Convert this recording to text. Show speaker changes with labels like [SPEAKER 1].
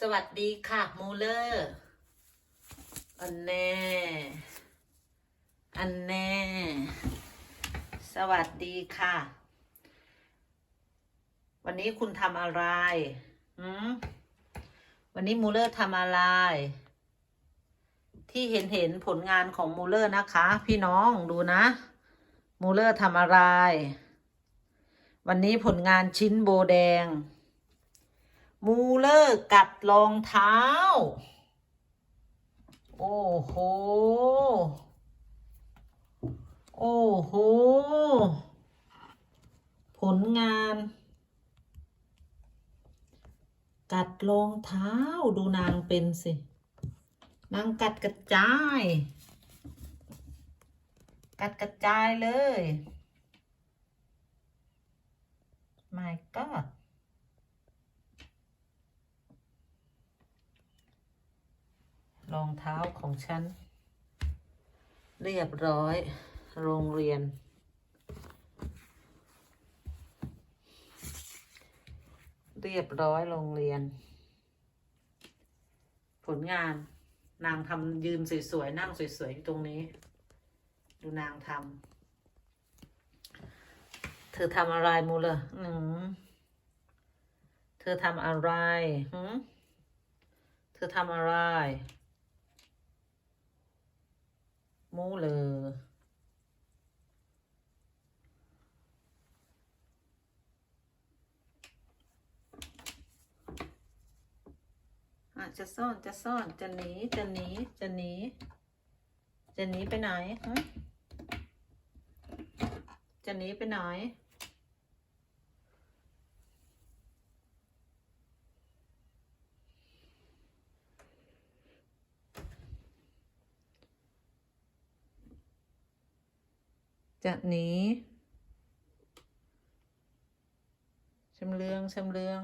[SPEAKER 1] สวัสดีค่ะมูเลอร์อันแน่ อันแน่ สวัสดีค่ะ วันนี้คุณทำอะไรหืมวันนี้มูเลอร์ทำอะไร ที่เห็นเห็นผลงานของมูเลอร์นะคะ พี่น้องดูนะ มูเลอร์ทำอะไร วันนี้ผลงานชิ้นโบแดง มูเลอร์กัดรองเท้า โอ้โห โอ้โห ผลงาน กัดรองเท้าดูนางเป็นสิ นางกัดกระจาย กัดกระจายเลย my god รองเท้าของฉัน เรียบร้อย โรงเรียน เรียบร้อยโรงเรียน ผลงานนางทำยืนสวยๆนั่งสวยๆอยู่ตรงนี้ ดูนางทำเธอทำอะไรมูเลยอืมเธอทำอะไรหืมเธอทำอะไร มูเลยอะจะซ่อนจะซ่อนจะหนีจะหนีจะหนีจะหนีไปไหนฮะจะหนีไปไหน จะหนีชำเลืองชำเลือง